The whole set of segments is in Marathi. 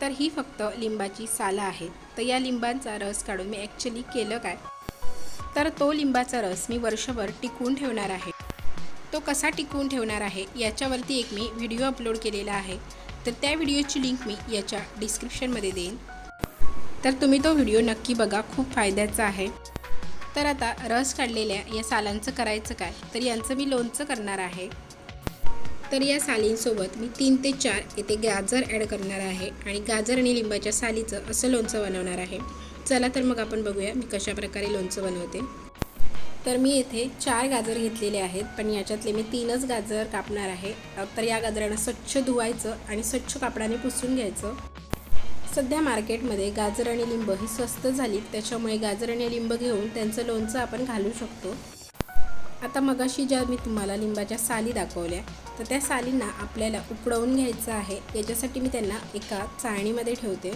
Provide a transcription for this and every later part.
तर ही फक्त लिंबाची सालं आहेत तर या लिंबांचा रस काढून मी ॲक्च्युली केलं काय? तर तो लिंबाचा रस मी वर्षभर टिकवून ठेवणार आहे. तो कसा टिकवून ठेवणार आहे याच्यावरती एक मी व्हिडिओ अपलोड केलेला आहे. तर त्या व्हिडिओची लिंक मी याच्या डिस्क्रिप्शनमध्ये देईन. तर तुम्ही तो व्हिडिओ नक्की बघा खूप फायद्याचा आहे. तर आता रस काढलेल्या या सालांचं करायचं काय? तर यांचं मी लोणचं करणार आहे. तर या सालींसोबत मी तीन ते चार येथे गाजर ॲड करणार आहे आणि गाजर आणि लिंबाच्या सालीचं असं लोणचं बनवणार आहे. चला तर मग आपण बघूया मी कशाप्रकारे लोणचं बनवते. तर मी येथे चार गाजर घेतलेले आहेत पण याच्यातले मी तीनच गाजर कापणार आहे. तर या गाजरांना स्वच्छ धुवायचं आणि स्वच्छ कापडाने पुसून घ्यायचं. सध्या मार्केटमध्ये गाजर आणि लिंब ही स्वस्त झाली त्याच्यामुळे गाजर आणि लिंब घेऊन त्यांचं लोणचं आपण घालू शकतो. आता मगाशी ज्या मी तुम्हाला लिंबाच्या साली दाखवल्या तर त्या सालींना आपल्याला उकडवून घ्यायचं आहे. याच्यासाठी मी त्यांना एका चाळणीमध्ये ठेवते.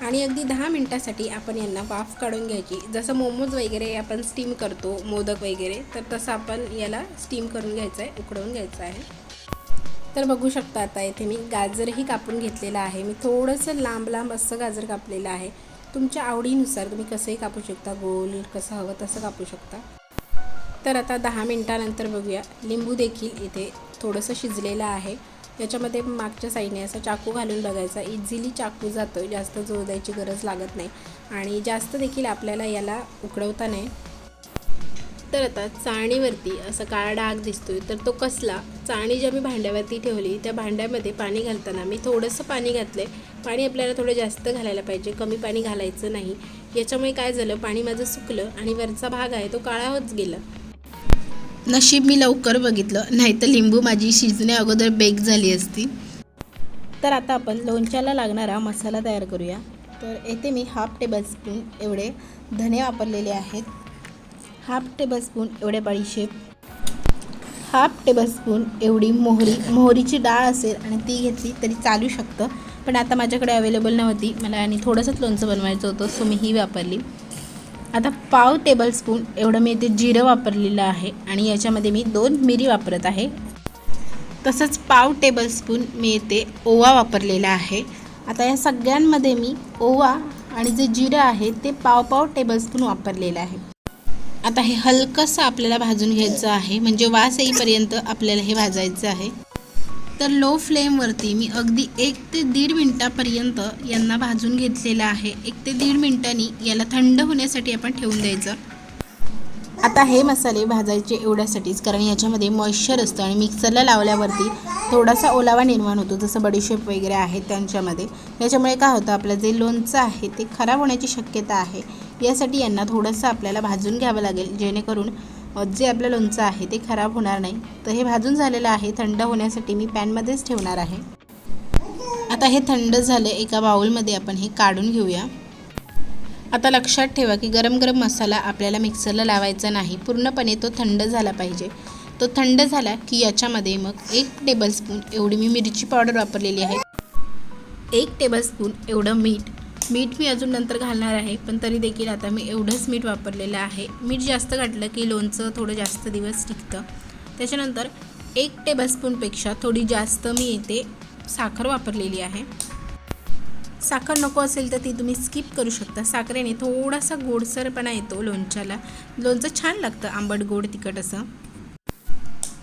आणि अगदी दहा मिनटासाठी आपण यांना वाफ काढून घ्यायची. जसं मोमोज वगैरे आपण स्टीम करतो मोदक वगैरे तर तसं आपण याला स्टीम करून घ्यायचं आहे उकडवून घ्यायचं आहे. तर बघू शकता आता इथे मी गाजरही कापून घेतलेलं आहे. मी थोडंसं लांब लांब असं गाजर कापलेलं आहे. तुमच्या आवडीनुसार तुम्ही कसंही कापू शकता गोल कसं हवं तसं कापू शकता. तर आता दहा मिनटानंतर बघूया. लिंबू देखील इथे थोडंसं शिजलेलं आहे. याच्यामध्ये मागच्या साईडने असं चाकू घालून बघायचा. इझिली चाकू जातो जास्त जोर द्यायची गरज लागत नाही. आणि जास्त देखील आपल्याला याला उकडवता नाही. तर आता चाळणीवरती असा काळा डाग दिसतोय. तर तो कसला? चाळणी ज्या मी भांड्यावरती ठेवली त्या भांड्यामध्ये पाणी घालताना मी थोडंसं पाणी घातलं आहे पाणी आपल्याला थोडं जास्त घालायला पाहिजे. कमी पाणी घालायचं नाही. याच्यामुळे काय झालं? पाणी माझं सुकलं आणि वरचा भाग आहे तो काळा होत गेला. नशीब मी लवकर बघितलं नाहीतर लिंबू माझी शिजण्या अगोदर बेक झाली असती. तर आता आपण लोणच्याला लागणारा मसाला तयार करूया. तर येथे मी हाफ टेबलस्पून एवढे धने वापरलेले आहेत. हाफ टेबलस्पून एवढे बडीशेप. हाफ टेबलस्पून एवढी मोहरी मोहरीची डाळ असेल आणि ती घेतली तरी चालू शकतं. पण आता माझ्याकडे अवेलेबल नव्हती मला आणि थोडंसंच लोणचं बनवायचं होतं सो मी ही वापरली. आता पाव टेबलस्पून एवढं मी इथे जिरं वापरलेलं आहे आणि याच्यामध्ये मी दोन मिरी वापरत आहे. तसंच पाव टेबलस्पून मी इथे ओवा वापरलेला आहे. आता या सगळ्यांमध्ये मी ओवा आणि जे जिरं आहे ते पाव पाव टेबलस्पून वापरलेलं आहे. आता हे हलकंसं आपल्याला भाजून घ्यायचं आहे. म्हणजे वास येईपर्यंत आपल्याला हे भाजायचं आहे. तर लो फ्लेमवरती मी अगदी एक ते दीड मिनटापर्यंत यांना भाजून घेतलेलं आहे. एक ते दीड मिनटांनी याला थंड होण्यासाठी आपण ठेवून द्यायचं. आता हे मसाले भाजायचे एवढ्यासाठीच कारण याच्यामध्ये मॉइश्चर असतं आणि मिक्सरला लावल्यावरती थोडासा ओलावा निर्माण होतो जसं बडीशेप वगैरे आहे त्यांच्यामध्ये. याच्यामुळे काय होतं आपलं जे लोणचं आहे ते खराब होण्याची शक्यता आहे. यासाठी यांना थोडंसं आपल्याला भाजून घ्यावं लागेल जेणेकरून जे आपलं लोणचं आहे ते खराब होणार नाही. तर हे भाजून झालेलं आहे. थंड होण्यासाठी मी पॅनमध्येच ठेवणार आहे. आता हे थंड झालं एका बाउलमध्ये आपण हे काढून घेऊया. आता लक्षात ठेवा की गरम गरम मसाला आपल्याला मिक्सरला लावायचा नाही. पूर्णपणे तो थंड झाला पाहिजे. तो थंड झाला की याच्यामध्ये मग एक टेबलस्पून एवढी मी मिरची पावडर वापरलेली आहे. एक टेबलस्पून एवढं मीठ मीठ मी अजून नंतर घालणार आहे पण तरी देखील आता मी एवढंच मीठ वापरलेलं आहे. मीठ जास्त घातलं की लोणचं थोडं जास्त दिवस टिकतं. त्याच्यानंतर एक टेबलस्पूनपेक्षा थोडी जास्त मी इथे साखर वापरलेली आहे. साखर नको असेल तर ती तुम्ही स्किप करू शकता. साखरेने थोडासा गोडसरपणा येतो लोणच्याला. लोणचं छान लागतं आंबट गोड तिखट असं.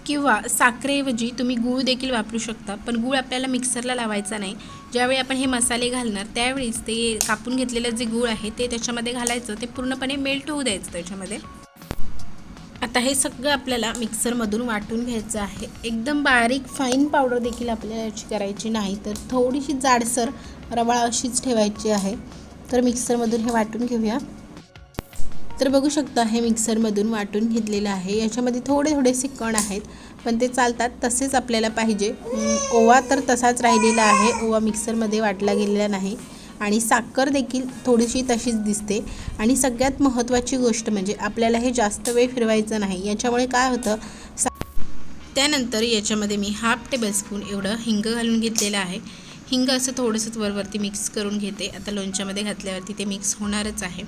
किंवा साखरेऐवजी तुम्ही गूळ देखील वापरू शकता पण गूळ आपल्याला मिक्सरला लावायचा नाही. ज्यावेळी आपण हे मसाले घालणार त्यावेळीच ते कापून घेतलेलं जे गूळ आहे ते त्याच्यामध्ये घालायचं. ते पूर्णपणे मेल्ट होऊ द्यायचं त्याच्यामध्ये. आता हे सगळं आपल्याला मिक्सरमधून वाटून घ्यायचं आहे. एकदम बारीक फाईन पावडर देखील आपल्याला याची करायची नाही तर थोडीशी जाडसर रवाळ अशीच ठेवायची आहे. तर मिक्सरमधून हे वाटून घेऊया. तर बघू शकता हे मिक्सरमधून वाटून घेतलेलं आहे. याच्यामध्ये थोडे थोडेसे कण आहेत पण ते चालतात तसेच आपल्याला पाहिजे. ओवा तर तसाच राहिलेला आहे. ओवा मिक्सरमध्ये वाटला गेलेला नाही आणि साखर देखील थोडीशी तशीच दिसते. आणि सगळ्यात महत्त्वाची गोष्ट म्हणजे आपल्याला हे जास्त वेळ फिरवायचं नाही. याच्यामुळे काय होतं सा त्यानंतर याच्यामध्ये मी हाफ टेबलस्पून एवढं हिंग घालून घेतलेलं आहे. हिंग असं थोडंसं वरवरती मिक्स करून घेते. आता लोणच्यामध्ये घातल्यावरती ते मिक्स होणारच आहे.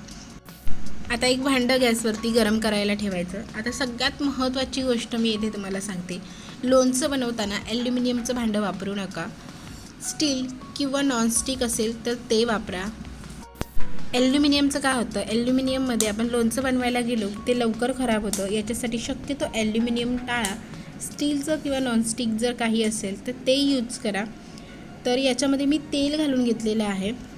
आता एक भांडं गॅसवरती गरम करायला ठेवायचं. आता सगळ्यात महत्त्वाची गोष्ट मी येथे तुम्हाला सांगते. लोणचं बनवताना ॲल्युमिनियमचं भांडं वापरू नका. स्टील किंवा नॉनस्टिक असेल तर ते वापरा. ॲल्युमिनियमचं काय होतं? ॲल्युमिनियममध्ये आपण लोणचं बनवायला गेलो ते लवकर खराब होतं. याच्यासाठी शक्यतो ॲल्युमिनियम टाळा. स्टीलचं किंवा नॉनस्टिक जर काही असेल तर ते यूज करा. तर याच्यामध्ये मी तेल घालून घेतलेलं आहे.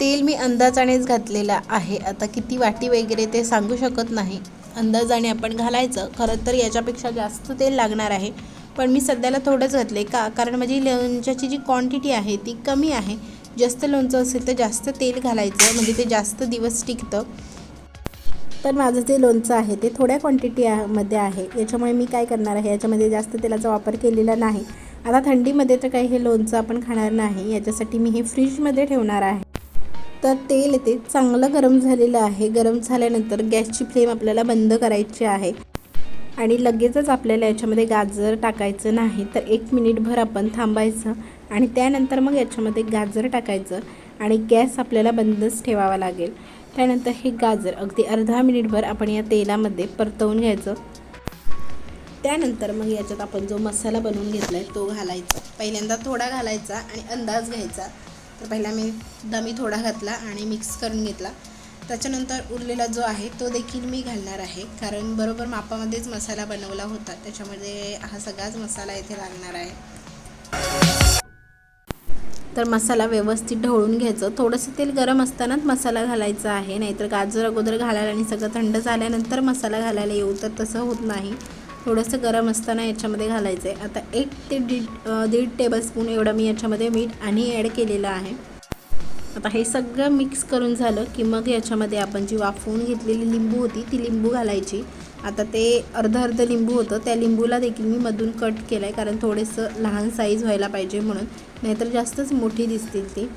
तेल मी अंदाजानेच घातलेलं आहे. आता किती वाटी वगैरे ते सांगू शकत नाही. अंदाजाने आपण घालायचं. खरं तर याच्यापेक्षा जास्त तेल लागणार आहे. पण मी सध्याला थोडंच घातले का? कारण माझी लोणच्याची जी क्वांटिटी आहे ती कमी आहे. जास्त लोणचं असेल तर जास्त तेल घालायचं. म्हणजे ते जास्त दिवस टिकतं. तर माझं जे लोणचं आहे ते थोड्या क्वांटिटी मध्ये आहे. याच्यामुळे मी काय करणार आहे? याच्यामध्ये जास्त तेलाचा वापर केलेला नाही. आता थंडीमध्ये तर काही हे लोणचं आपण खाणार नाही. याच्यासाठी मी हे फ्रीजमध्ये ठेवणार आहे. तर तेल येते. चांगलं गरम झालेलं आहे. गरम झाल्यानंतर गॅसची फ्लेम आपल्याला बंद करायची आहे. आणि लगेचच आपल्याला याच्यामध्ये गाजर टाकायचं नाही तर एक मिनिटभर आपण थांबायचं आणि त्यानंतर मग याच्यामध्ये गाजर टाकायचं आणि गॅस आपल्याला बंदच ठेवावा लागेल. त्यानंतर हे गाजर अगदी अर्धा मिनिटभर आपण या तेलामध्ये परतवून घ्यायचं. त्यानंतर मग याच्यात आपण जो मसाला बनवून घेतला आहे तो घालायचा. पहिल्यांदा थोडा घालायचा आणि अंदाज घ्यायचा. तर पहिला मी दमी थोडा घातला आणि मिक्स करून घेतला. त्याच्यानंतर उरलेला जो आहे तो देखील मी घालणार आहे. कारण बरोबर मापामध्येच मसाला बनवला होता. त्याच्यामध्ये हा सगळाच मसाला इथे लागणार आहे. तर मसाला व्यवस्थित ढवळून घ्यायचं. थोडंसं तेल गरम असतानाच मसाला घालायचा आहे. नाहीतर गाजर अगोदर घालायला आणि सगळं थंड झाल्यानंतर मसाला घालायला येऊ तर तसं होत नाही. थोडंसं गरम असताना याच्यामध्ये घालायचं आहे आता एक ते दीड दीड टेबलस्पून एवढं मी याच्यामध्ये मीठ आणि ॲड केलेलं आहे. आता हे सगळं मिक्स करून झालं की मग याच्यामध्ये आपण जी वाफवून घेतलेली लिंबू होती ती लिंबू घालायची. आता ते अर्धं अर्धं लिंबू होतं त्या लिंबूला देखील मी मधून कट केलं आहे कारण थोडंसं लहान साईज व्हायला पाहिजे म्हणून. नाहीतर जास्तच मोठी दिसतील ती.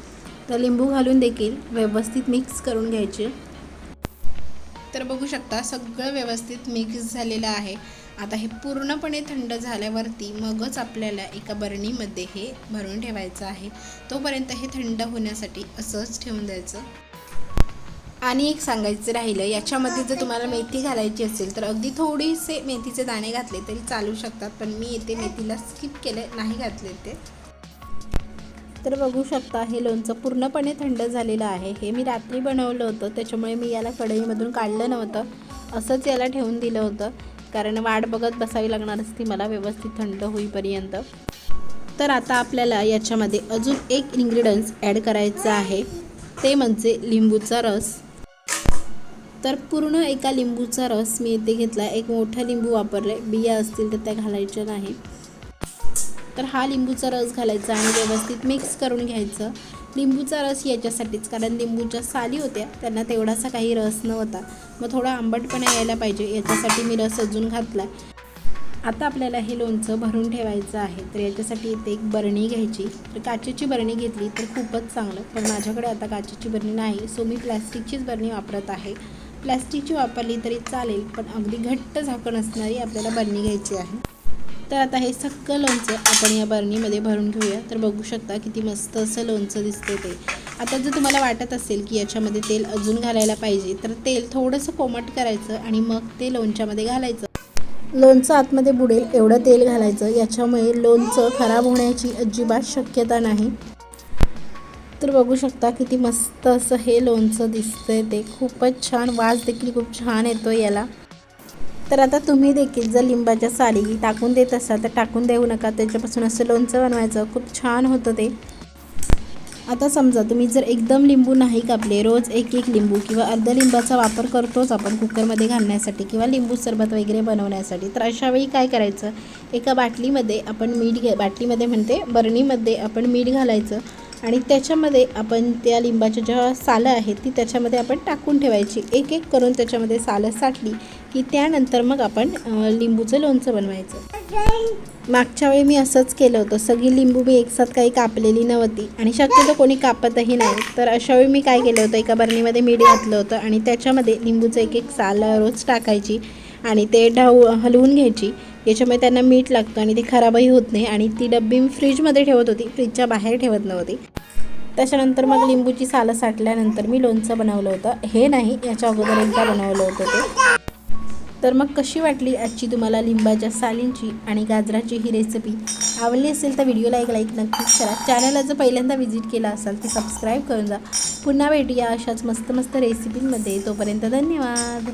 तर लिंबू घालून देखील व्यवस्थित मिक्स करून घ्यायचे. तर बघू शकता सगळं व्यवस्थित मिक्स झालेलं आहे. आता हे पूर्णपणे थंड झाल्यावरती मगच आपल्याला एका बरणीमध्ये हे भरून ठेवायचं आहे. तोपर्यंत हे थंड होण्यासाठी असंच ठेवून द्यायचं. आणि एक सांगायचं राहिलं याच्यामध्ये जर तुम्हाला मेथी घालायची असेल तर अगदी थोडेसे मेथीचे दाणे घातले तरी चालू शकतात पण मी येथे मेथीला स्किप केले नाही घातले ते. तर बघू शकता हे लोणचं पूर्णपणे थंड झालेलं आहे. हे मी रात्री बनवलं होतं त्याच्यामुळे मी याला कढईमधून काढलं नव्हतं. असंच याला ठेवून दिलं होतं. कारण वाट बघत बसावी लागणार असती मला व्यवस्थित थंड होईपर्यंत. तर आता आपल्याला याच्यामध्ये अजून एक इन्ग्रेडियंट्स ॲड करायचं आहे. ते म्हणजे लिंबूचा रस. तर पूर्ण एका लिंबूचा रस मी इथे घेतला. एक मोठा लिंबू वापरले. बिया असतील तर त्या घालायच्या नाही. तर हा लिंबूचा रस घालायचा आणि व्यवस्थित मिक्स करून घ्यायचं. लिंबूचा रस याच्यासाठीच कारण लिंबूच्या साली होत्या त्यांना तेवढासा काही रस नव्हता. मग थोडा आंबटपणा यायला पाहिजे याच्यासाठी मी रस अजून घातला आता आपल्याला हे लोणचं भरून ठेवायचं आहे तर याच्यासाठी इथे एक बरणी घ्यायची. तर काचेची बरणी घेतली तर खूपच चांगलं पण माझ्याकडे आता काचेची बरणी नाही सो मी प्लॅस्टिकचीच बरणी वापरत आहे. प्लॅस्टिकची वापरली तरी चालेल पण अगदी घट्ट झाकण असणारी आपल्याला बरणी घ्यायची आहे. तर आता हे सगळं लोणचं आपण या बरणीमध्ये भरून घेऊया. तर बघू शकता किती मस्त असं लोणचं दिसते ते. आता जर तुम्हाला वाटत असेल की याच्यामध्ये तेल अजून घालायला पाहिजे तर तेल थोडंसं कोमट करायचं आणि मग ते लोणच्यामध्ये घालायचं. लोणचं आतमध्ये बुडेल एवढं तेल घालायचं. याच्यामुळे लोणचं खराब होण्याची अजिबात शक्यता नाही. तर बघू शकता किती मस्त असं हे लोणचं दिसतंय ते. खूपच छान वास देखील खूप छान येतो याला. तर आता तुम्ही देखील जर लिंबाच्या साली टाकून देत असाल तर टाकून देऊ नका. त्याच्यापासून असं लोणचं बनवायचं. खूप छान होतं ते. आता समजा तुम्ही जर एकदम लिंबू नाही कापले रोज एक एक लिंबू किंवा अर्धा लिंबाचा वापर करतोच आपण कुकरमध्ये घालण्यासाठी किंवा लिंबू सरबत वगैरे बनवण्यासाठी तर अशावेळी काय करायचं? एका बाटलीमध्ये आपण मीठ घे बाटलीमध्ये म्हणते बरणीमध्ये आपण मीठ घालायचं. आणि त्याच्यामध्ये आपण त्या लिंबाच्या ज्या सालं आहेत ती त्याच्यामध्ये आपण टाकून ठेवायची. एक एक करून त्याच्यामध्ये सालं साठली की त्यानंतर मग आपण लिंबूचं लोणचं बनवायचं. मागच्या वेळी मी असंच केलं होतं. सगळी लिंबू मी एकसाथ काही कापलेली नव्हती आणि शक्यतो कोणी कापतही नाही. तर अशा वेळी मी काय केलं होतं? एका बरणीमध्ये मीठ घातलं होतं आणि त्याच्यामध्ये लिंबूचं एक एक साल रोज टाकायची आणि ते ढाऊ हलवून घ्यायची. याच्यामुळे त्यांना मीठ लागतं आणि ते खराबही होत नाही आणि ती डब्बी मी फ्रीजमध्ये ठेवत होती फ्रीजच्या बाहेर ठेवत नव्हती. त्याच्यानंतर मग लिंबूची सालं साठल्यानंतर मी लोणचं बनवलं होतं. हे नाही याच्या अगोदर एकदा बनवलं होतं ते. तर मग कशी वाटली आजची तुम्हाला लिंबाच्या सालींची आणि गाजराची ही रेसिपी आवडली असेल तर व्हिडिओला एक लाईक नक्कीच करा. चॅनलला जर पहिल्यांदा व्हिजिट केला असाल तर सबस्क्राईब करून जा. पुन्हा भेटूया अशाच मस्त मस्त रेसिपींमध्ये तोपर्यंत धन्यवाद.